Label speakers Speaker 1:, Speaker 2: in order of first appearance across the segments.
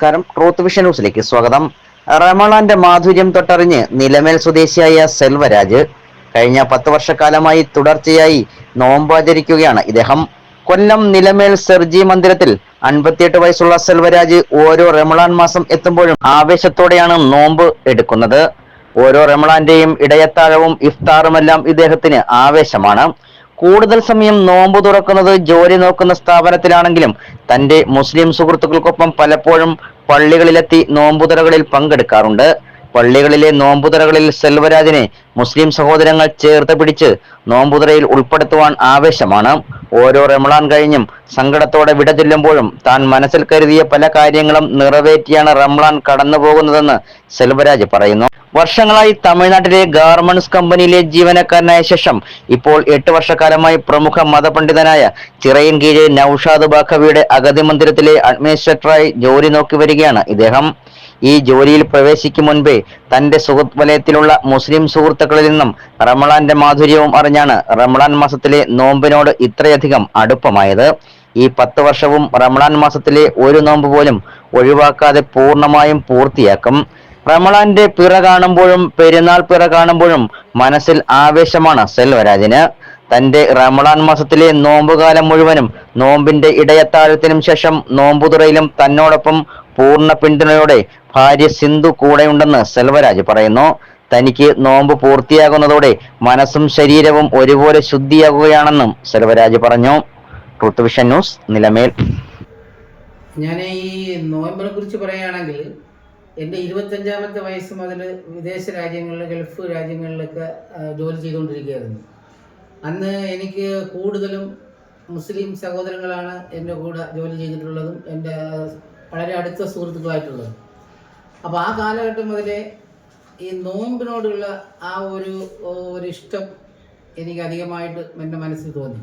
Speaker 1: നമസ്കാരം. Truth vision ന്യൂസിലേക്ക് സ്വാഗതം. റമളാന്റെ മാധുര്യം തൊട്ടറിഞ്ഞ് നിലമേൽ സ്വദേശിയായ സെൽവരാജ് കഴിഞ്ഞ പത്ത് വർഷക്കാലമായി തുടർച്ചയായി നോമ്പാചരിക്കുകയാണ് ഇദ്ദേഹം. കൊല്ലം നിലമേൽ സെർജി മന്ദിരത്തിൽ അൻപത്തിയെട്ട് വയസ്സുള്ള സെൽവരാജ് ഓരോ റമളാൻ മാസം എത്തുമ്പോഴും ആവേശത്തോടെയാണ് നോമ്പ് എടുക്കുന്നത്. ഓരോ റമളാന്റെയും ഇടയത്താഴവും ഇഫ്താറുമെല്ലാം ഇദ്ദേഹത്തിന് ആവേശമാണ്. കൂടുതൽ സമയം നോമ്പ് തുറക്കുന്നത് ജോലി നോക്കുന്ന സ്ഥാപനത്തിലാണെങ്കിലും തന്റെ മുസ്ലിം സുഹൃത്തുക്കൾക്കൊപ്പം പലപ്പോഴും പള്ളികളിലെത്തി നോമ്പുതറകളിൽ പങ്കെടുക്കാറുണ്ട്. പള്ളികളിലെ നോമ്പുതറകളിൽ സെൽവരാജിനെ മുസ്ലിം സഹോദരങ്ങൾ ചേർത്ത് പിടിച്ച് നോമ്പുതറയിൽ ഉൾപ്പെടുത്തുവാൻ ആവേശമാണ്. ഓരോ റമളാൻ കഴിഞ്ഞും സങ്കടത്തോടെ വിട ചൊല്ലുമ്പോഴും താൻ മനസ്സിൽ കരുതിയ പല കാര്യങ്ങളും നിറവേറ്റിയാണ് റംളാൻ കടന്നു പോകുന്നതെന്ന് സെൽവരാജ് പറയുന്നു. വർഷങ്ങളായി തമിഴ്നാട്ടിലെ ഗാർമെന്റ്സ് കമ്പനിയിലെ ജീവനക്കാരനായ ശേഷം ഇപ്പോൾ എട്ട് വർഷക്കാലമായി പ്രമുഖ മതപണ്ഡിതനായ ചിറയിൻ കീഴെ നൌഷാദ് ബാഖവിയുടെ അഗതി മന്ദിരത്തിലെ അഡ്മിനിസ്ട്രേറ്ററായി ജോലി നോക്കി വരികയാണ് ഇദ്ദേഹം. ഈ ജോലിയിൽ പ്രവേശിക്കും മുൻപേ തന്റെ സുഹൃത്ത് വലയത്തിലുള്ള മുസ്ലിം സുഹൃത്തുക്കളിൽ നിന്നും റമളാന്റെ മാധുര്യവും അറിഞ്ഞാണ് റമളാൻ മാസത്തിലെ നോമ്പിനോട് ഇത്രയധികം അടുപ്പമായത്. ഈ പത്ത് വർഷവും റമളാൻ മാസത്തിലെ ഒരു നോമ്പ് പോലും ഒഴിവാക്കാതെ പൂർണമായും പൂർത്തിയാക്കും. റമളാന്റെ പിറ കാണുമ്പോഴും പെരുന്നാൾ പിറ കാണുമ്പോഴും മനസ്സിൽ ആവേശമാണ് സെൽവരാജിന്. തന്റെ റമളാൻ മാസത്തിലെ നോമ്പുകാലം മുഴുവനും നോമ്പിന്റെ ഇടയത്താഴത്തിനും ശേഷം നോമ്പുതുറയിലും തന്നോടൊപ്പം പൂർണ പിന്തുണയോടെ ഭാര്യ സിന്ധു കൂടെയുണ്ടെന്ന് സെൽവരാജ് പറയുന്നു. തനിക്ക് നോമ്പ് പൂർത്തിയാകുന്നതോടെ മനസ്സും ശരീരവും ഒരുപോലെ ശുദ്ധിയാകുകയാണെന്നും സെൽവരാജ് പറഞ്ഞു. Truth vision news Nilamel.
Speaker 2: ഞാൻ ഈ നോയമ്പിനെ കുറിച്ച് പറയുകയാണെങ്കിൽ എന്റെ ഇരുപത്തഞ്ചാമത്തെ വയസ്സ് മുതൽ വിദേശ രാജ്യങ്ങളിൽ ഗൾഫ് രാജ്യങ്ങളിലൊക്കെ ജോലി ചെയ്തുകൊണ്ടിരിക്കുകയായിരുന്നു. അന്ന് എനിക്ക് കൂടുതലും മുസ്ലിം സഹോദരങ്ങളാണ് എന്റെ കൂടെ ജോലി ചെയ്തിട്ടുള്ളതും എന്റെ വളരെ അടുത്ത സുഹൃത്തുക്കളായിട്ടുള്ളത്. അപ്പോൾ ആ കാലഘട്ടം മുതലേ ഈ നോമ്പിനോടുള്ള ആ ഒരു ഒരു ഇഷ്ടം എനിക്ക് അധികമായിട്ട് എന്റെ മനസ്സിൽ തോന്നി.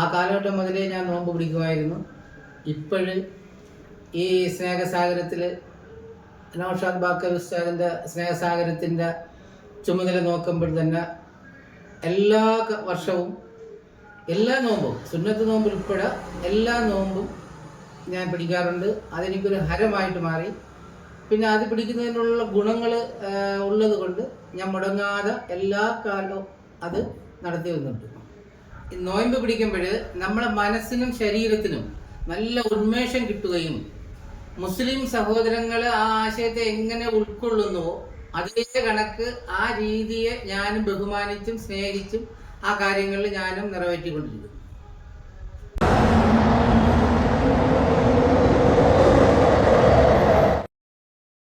Speaker 2: ആ കാലഘട്ടം മുതലേ ഞാൻ നോമ്പ് പിടിക്കുമായിരുന്നു. ഇപ്പോഴ് ഈ സ്നേഹസാഗരത്തിൽ നൗഷാദ് ബാക്കർ ഉസ്താദിന്റെ സ്നേഹസാഗരത്തിന്റെ ചുമതല നോക്കുമ്പോൾ തന്നെ എല്ലാ വർഷവും എല്ലാ നോമ്പും സുന്നത്ത് നോമ്പ് ഉൾപ്പെടെ എല്ലാ നോമ്പും ഞാൻ പിടിക്കാറുണ്ട്. അതെനിക്കൊരു ഹരമായിട്ട് മാറി. പിന്നെ അത് പിടിക്കുന്നതിനുള്ള ഗുണങ്ങൾ ഉള്ളത് കൊണ്ട് ഞാൻ മുടങ്ങാതെ എല്ലാ കാലവും അത് നടത്തി വന്നിട്ടുണ്ട്. നോയമ്പ് പിടിക്കുമ്പോൾ നമ്മുടെ മനസ്സിനും ശരീരത്തിനും നല്ല ഉന്മേഷം കിട്ടുകയും മുസ്ലിം സഹോദരങ്ങൾ ആ ആശയത്തെ എങ്ങനെ ഉൾക്കൊള്ളുന്നുവോ അതേ കണക്ക് ആ രീതിയെ ഞാനും ബഹുമാനിച്ചും സ്നേഹിച്ചും ആ കാര്യങ്ങളിൽ ഞാനും നിറവേറ്റിക്കൊണ്ടിരിക്കും